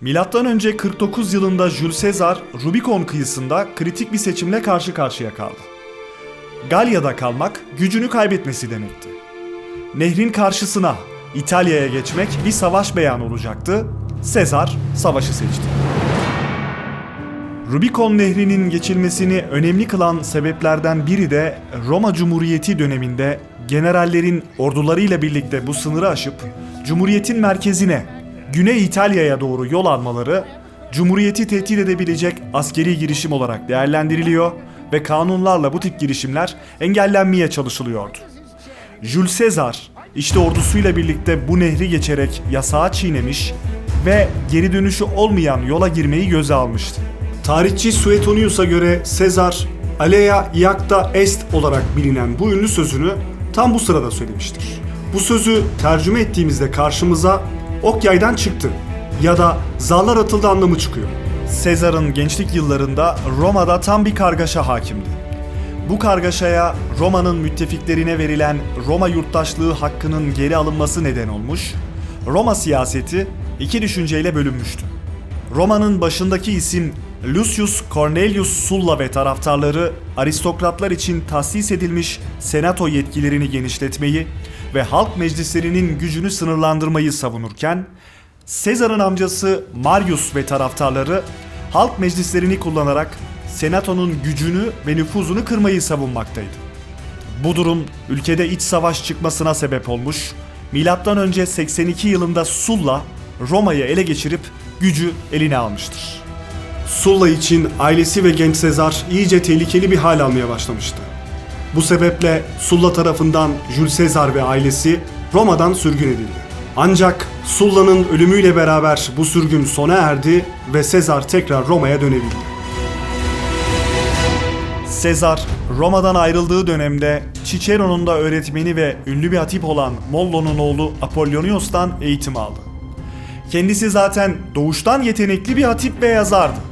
Milattan önce 49 yılında Jules Caesar Rubikon kıyısında kritik bir seçimle karşı karşıya kaldı. Galya'da kalmak gücünü kaybetmesi demekti. Nehrin karşısına İtalya'ya geçmek bir savaş beyanı olacaktı. Sezar savaşı seçti. Rubikon Nehri'nin geçilmesini önemli kılan sebeplerden biri de Roma Cumhuriyeti döneminde generallerin ordularıyla birlikte bu sınırı aşıp Cumhuriyet'in merkezine, Güney İtalya'ya doğru yol almaları Cumhuriyeti tehdit edebilecek askeri girişim olarak değerlendiriliyor ve kanunlarla bu tip girişimler engellenmeye çalışılıyordu. Jules Caesar işte ordusuyla birlikte bu nehri geçerek yasağı çiğnemiş ve geri dönüşü olmayan yola girmeyi göze almıştı. Tarihçi Suetonius'a göre Sezar, Alea iacta est olarak bilinen bu ünlü sözünü tam bu sırada söylemiştir. Bu sözü tercüme ettiğimizde karşımıza ok yaydan çıktı ya da zarlar atıldı anlamı çıkıyor. Sezar'ın gençlik yıllarında Roma'da tam bir kargaşa hakimdi. Bu kargaşaya Roma'nın müttefiklerine verilen Roma yurttaşlığı hakkının geri alınması neden olmuş, Roma siyaseti iki düşünceyle bölünmüştü. Roma'nın başındaki isim Lucius Cornelius Sulla ve taraftarları aristokratlar için tahsis edilmiş senato yetkilerini genişletmeyi ve halk meclislerinin gücünü sınırlandırmayı savunurken, Sezar'ın amcası Marius ve taraftarları halk meclislerini kullanarak senatonun gücünü ve nüfuzunu kırmayı savunmaktaydı. Bu durum ülkede iç savaş çıkmasına sebep olmuş. Önce 82 yılında Sulla Roma'yı ele geçirip gücü eline almıştır. Sulla için ailesi ve genç Sezar iyice tehlikeli bir hal almaya başlamıştı. Bu sebeple Sulla tarafından Jules Sezar ve ailesi Roma'dan sürgün edildi. Ancak Sulla'nın ölümüyle beraber bu sürgün sona erdi ve Sezar tekrar Roma'ya dönebildi. Sezar, Roma'dan ayrıldığı dönemde Cicero'nun da öğretmeni ve ünlü bir hatip olan Mollo'nun oğlu Apollonios'tan eğitim aldı. Kendisi zaten doğuştan yetenekli bir hatip ve yazardı.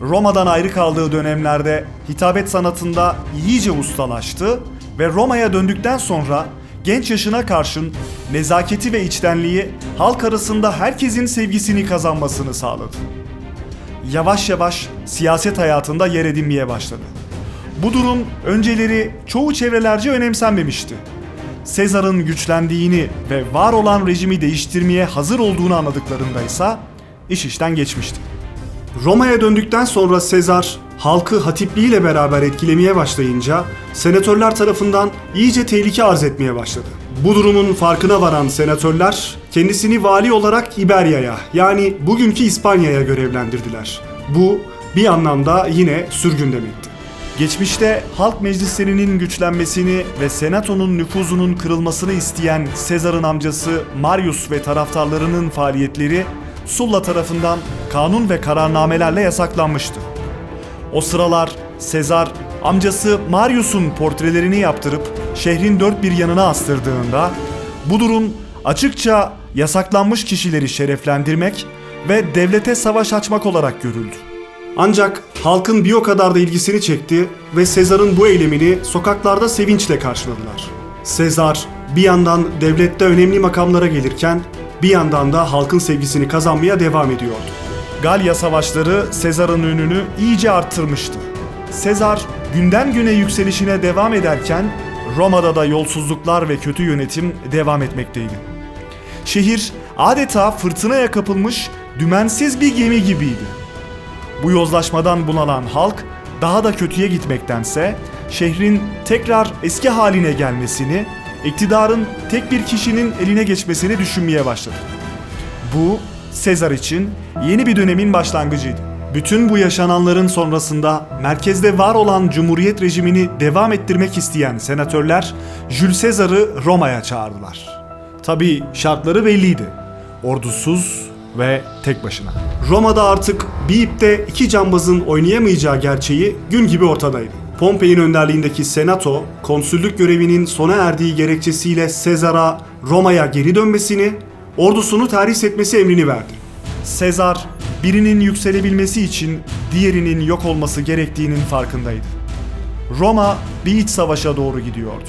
Roma'dan ayrı kaldığı dönemlerde hitabet sanatında iyice ustalaştı ve Roma'ya döndükten sonra genç yaşına karşın nezaketi ve içtenliği halk arasında herkesin sevgisini kazanmasını sağladı yavaş yavaş siyaset hayatında yer edinmeye başladı. Bu durum önceleri çoğu çevrelerce önemsenmemişti. Sezar'ın güçlendiğini ve var olan rejimi değiştirmeye hazır olduğunu anladıklarında ise iş işten geçmişti. Roma'ya döndükten sonra Sezar halkı hatipliğiyle beraber etkilemeye başlayınca senatörler tarafından iyice tehlike arz etmeye başladı. Bu durumun farkına varan senatörler kendisini vali olarak İberya'ya yani bugünkü İspanya'ya görevlendirdiler. Bu bir anlamda yine sürgün demekti. Geçmişte halk meclislerinin güçlenmesini ve senatonun nüfuzunun kırılmasını isteyen Sezar'ın amcası Marius ve taraftarlarının faaliyetleri Sulla tarafından kanun ve kararnamelerle yasaklanmıştı. O sıralar Sezar amcası Marius'un portrelerini yaptırıp şehrin dört bir yanına astırdığında bu durum açıkça yasaklanmış kişileri şereflendirmek ve devlete savaş açmak olarak görüldü. Ancak halkın bir o kadar da ilgisini çekti ve Sezar'ın bu eylemini sokaklarda sevinçle karşıladılar. Sezar bir yandan devlette önemli makamlara gelirken bir yandan da halkın sevgisini kazanmaya devam ediyordu. Galya savaşları Sezar'ın ününü iyice arttırmıştı. Sezar günden güne yükselişine devam ederken Roma'da da yolsuzluklar ve kötü yönetim devam etmekteydi. Şehir adeta fırtınaya kapılmış dümensiz bir gemi gibiydi. Bu yozlaşmadan bunalan halk daha da kötüye gitmektense şehrin tekrar eski haline gelmesini, iktidarın tek bir kişinin eline geçmesini düşünmeye başladı. Bu Sezar için yeni bir dönemin başlangıcıydı. Bütün bu yaşananların sonrasında merkezde var olan cumhuriyet rejimini devam ettirmek isteyen senatörler Jules Sezar'ı Roma'ya çağırdılar. Tabi şartları belliydi. Ordusuz ve tek başına. Roma'da artık bir ipte iki cambazın oynayamayacağı gerçeği gün gibi ortadaydı. Pompei'nin önderliğindeki senato, konsüllük görevinin sona erdiği gerekçesiyle Sezar'a Roma'ya geri dönmesini, ordusunu terhis etmesi emrini verdi. Sezar birinin yükselebilmesi için diğerinin yok olması gerektiğinin farkındaydı. Roma bir iç savaşa doğru gidiyordu.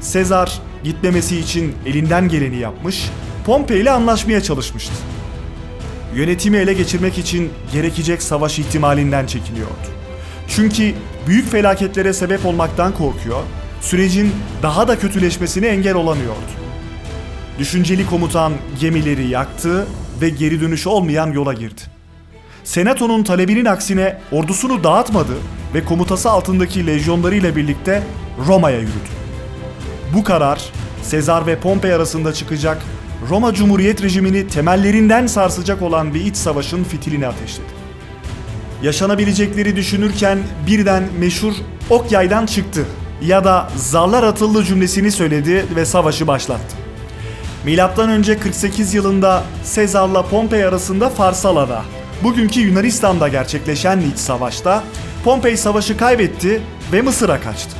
Sezar gitmemesi için elinden geleni yapmış, Pompei ile anlaşmaya çalışmıştı. yönetimi ele geçirmek için gerekecek savaş ihtimalinden çekiniyordu. Çünkü büyük felaketlere sebep olmaktan korkuyor, sürecin daha da kötüleşmesine engel olamıyordu. Düşünceli komutan gemileri yaktı ve geri dönüşü olmayan yola girdi. Senato'nun talebinin aksine ordusunu dağıtmadı ve komutası altındaki lejyonlarıyla birlikte Roma'ya yürüdü. Bu karar Sezar ve Pompey arasında çıkacak Roma Cumhuriyet rejimini temellerinden sarsacak olan bir iç savaşın fitilini ateşledi. Yaşanabilecekleri düşünürken birden meşhur ok yaydan çıktı ya da zarlar atıldı cümlesini söyledi ve savaşı başlattı. Milattan önce 48 yılında Sezar'la Pompey arasında Farsala'da, bugünkü Yunanistan'da gerçekleşen iç savaşta Pompey savaşı kaybetti ve Mısır'a kaçtı.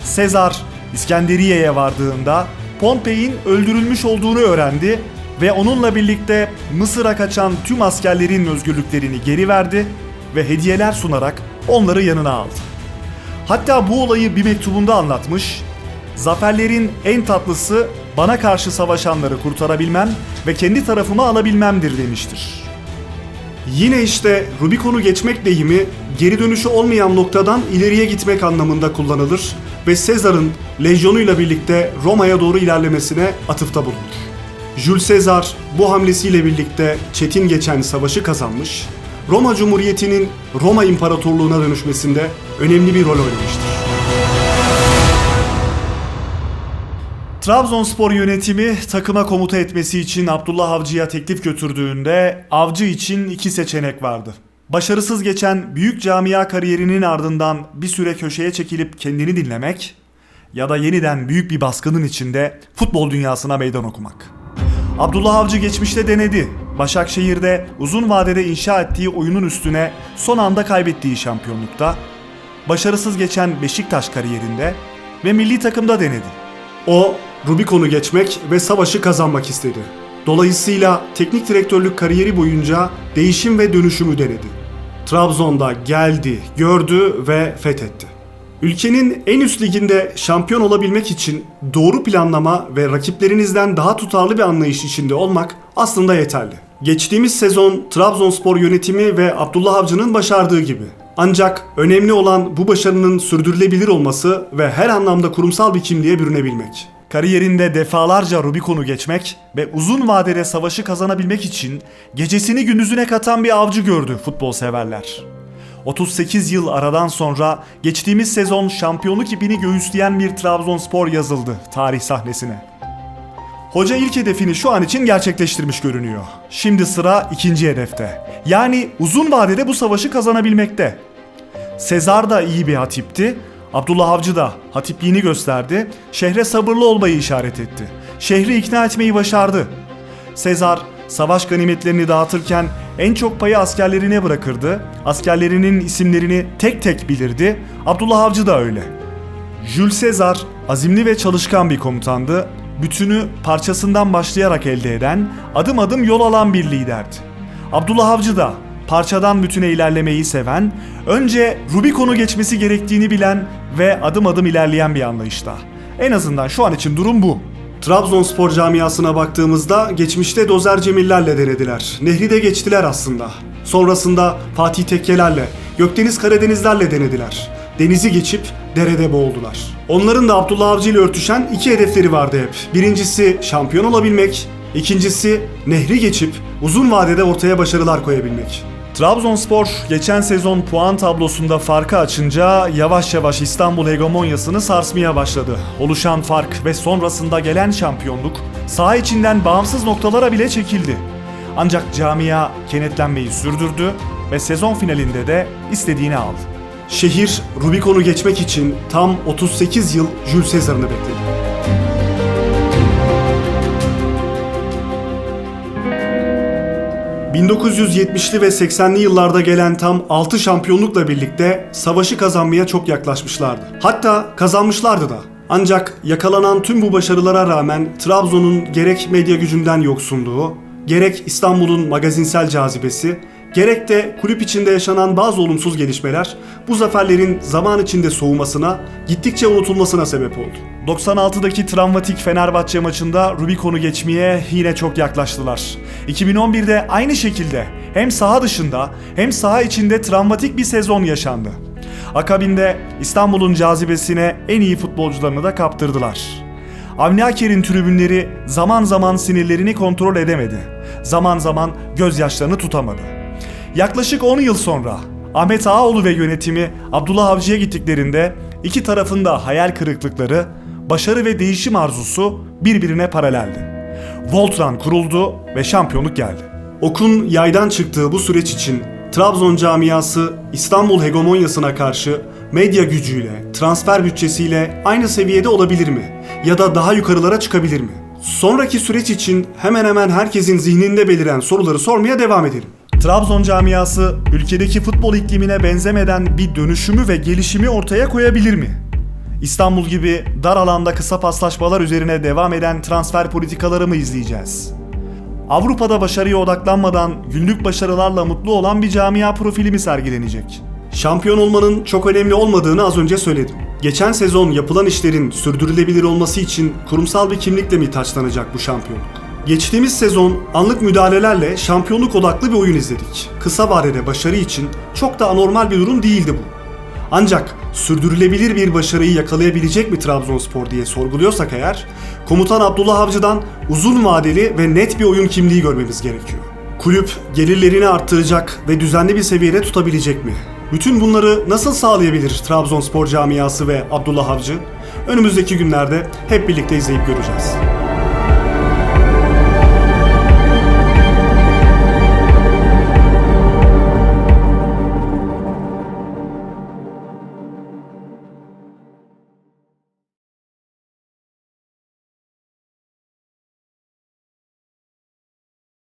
Sezar İskenderiye'ye vardığında Pompey'in öldürülmüş olduğunu öğrendi ve onunla birlikte Mısır'a kaçan tüm askerlerin özgürlüklerini geri verdi ve hediyeler sunarak onları yanına aldı. Hatta bu olayı bir mektubunda anlatmış. Zaferlerin en tatlısı bana karşı savaşanları kurtarabilmem ve kendi tarafıma alabilmemdir demiştir. Yine işte Rubikon'u geçmek deyimi geri dönüşü olmayan noktadan ileriye gitmek anlamında kullanılır ve Sezar'ın lejyonuyla birlikte Roma'ya doğru ilerlemesine atıfta bulunur. Jules Sezar bu hamlesiyle birlikte çetin geçen savaşı kazanmış, Roma Cumhuriyeti'nin Roma İmparatorluğu'na dönüşmesinde önemli bir rol oynamıştır. Trabzonspor yönetimi takıma komuta etmesi için Abdullah Avcı'ya teklif götürdüğünde Avcı için iki seçenek vardı. Başarısız geçen büyük camia kariyerinin ardından bir süre köşeye çekilip kendini dinlemek ya da yeniden büyük bir baskının içinde futbol dünyasına meydan okumak. Abdullah Avcı geçmişte denedi. Başakşehir'de uzun vadede inşa ettiği oyunun üstüne son anda kaybettiği şampiyonlukta, başarısız geçen Beşiktaş kariyerinde ve milli takımda denedi. O Rubikon'u geçmek ve savaşı kazanmak istedi. Dolayısıyla teknik direktörlük kariyeri boyunca değişim ve dönüşümü denedi. Trabzon'da geldi, gördü ve fethetti. Ülkenin en üst liginde şampiyon olabilmek için doğru planlama ve rakiplerinizden daha tutarlı bir anlayış içinde olmak aslında yeterli. Geçtiğimiz sezon Trabzonspor yönetimi ve Abdullah Avcı'nın başardığı gibi. Ancak önemli olan bu başarının sürdürülebilir olması ve her anlamda kurumsal bir kimliğe bürünebilmek. Kariyerinde defalarca Rubikon'u geçmek ve uzun vadede savaşı kazanabilmek için gecesini gündüzüne katan bir avcı gördü futbol severler. 38 yıl aradan sonra geçtiğimiz sezon şampiyonluk ipini göğüsleyen bir Trabzonspor yazıldı tarih sahnesine. Hoca ilk hedefini şu an için gerçekleştirmiş görünüyor. Şimdi sıra ikinci hedefte. Yani uzun vadede bu savaşı kazanabilmekte. Sezar da iyi bir hatipti. Abdullah Avcı da hatipliğini gösterdi. Şehre sabırlı olmayı işaret etti. Şehri ikna etmeyi başardı. Sezar savaş ganimetlerini dağıtırken en çok payı askerlerine bırakırdı. Askerlerinin isimlerini tek tek bilirdi. Abdullah Avcı da öyle. Jules Caesar azimli ve çalışkan bir komutandı. Bütünü parçasından başlayarak elde eden, adım adım yol alan bir liderdi. Abdullah Avcı da parçadan bütüne ilerlemeyi seven, önce Rubikon'u geçmesi gerektiğini bilen ve adım adım ilerleyen bir anlayışta. En azından şu an için durum bu. Trabzonspor camiasına baktığımızda geçmişte Dozer Cemillerle denediler. Nehri de geçtiler aslında. Sonrasında Fatih Tekkelerle, Gökdeniz Karadenizlerle denediler. Denizi geçip derede boğuldular. Onların da Abdullah Avcı ile örtüşen iki hedefleri vardı hep. Birincisi şampiyon olabilmek, ikincisi nehri geçip uzun vadede ortaya başarılar koyabilmek. Trabzonspor geçen sezon puan tablosunda farkı açınca yavaş yavaş İstanbul hegemonyasını sarsmaya başladı. Oluşan fark ve sonrasında gelen şampiyonluk saha içinden bağımsız noktalara bile çekildi. Ancak camia kenetlenmeyi sürdürdü ve sezon finalinde de istediğini aldı. Şehir Rubikon'u geçmek için tam 38 yıl Jules Caesar'ını bekledi. ...1970'li ve 80'li yıllarda gelen tam 6 şampiyonlukla birlikte savaşı kazanmaya çok yaklaşmışlardı. Hatta kazanmışlardı da. Ancak yakalanan tüm bu başarılara rağmen Trabzon'un gerek medya gücünden yoksunluğu, gerek İstanbul'un magazinsel cazibesi, gerek de kulüp içinde yaşanan bazı olumsuz gelişmeler bu zaferlerin zaman içinde soğumasına, gittikçe unutulmasına sebep oldu. 96'daki travmatik Fenerbahçe maçında Rubikon'u geçmeye yine çok yaklaştılar. 2011'de aynı şekilde hem saha dışında hem saha içinde travmatik bir sezon yaşandı. Akabinde İstanbul'un cazibesine en iyi futbolcularını da kaptırdılar. Avni Aker'in tribünleri zaman zaman sinirlerini kontrol edemedi. Zaman zaman gözyaşlarını tutamadı. Yaklaşık 10 yıl sonra Ahmet Ağaoğlu ve yönetimi Abdullah Avcı'ya gittiklerinde iki tarafın da hayal kırıklıkları, başarı ve değişim arzusu birbirine paraleldi. Voltran kuruldu ve şampiyonluk geldi. Okun yaydan çıktığı bu süreç için Trabzon camiası İstanbul hegemonyasına karşı medya gücüyle, transfer bütçesiyle aynı seviyede olabilir mi? Ya da daha yukarılara çıkabilir mi? Sonraki süreç için hemen hemen herkesin zihninde beliren soruları sormaya devam edelim. Trabzon camiası ülkedeki futbol iklimine benzemeden bir dönüşümü ve gelişimi ortaya koyabilir mi? İstanbul gibi dar alanda kısa paslaşmalar üzerine devam eden transfer politikaları mı izleyeceğiz? Avrupa'da başarıya odaklanmadan günlük başarılarla mutlu olan bir camia profili mi sergilenecek? Şampiyon olmanın çok önemli olmadığını az önce söyledim. Geçen sezon yapılan işlerin sürdürülebilir olması için kurumsal bir kimlikle mi taçlanacak bu şampiyonluk? Geçtiğimiz sezon anlık müdahalelerle şampiyonluk odaklı bir oyun izledik. Kısa vadede başarı için çok da anormal bir durum değildi bu. Ancak sürdürülebilir bir başarıyı yakalayabilecek mi Trabzonspor diye sorguluyorsak eğer, komutan Abdullah Avcı'dan uzun vadeli ve net bir oyun kimliği görmemiz gerekiyor. Kulüp gelirlerini arttıracak ve düzenli bir seviyede tutabilecek mi? Bütün bunları nasıl sağlayabilir Trabzonspor camiası ve Abdullah Avcı? Önümüzdeki günlerde hep birlikte izleyip göreceğiz.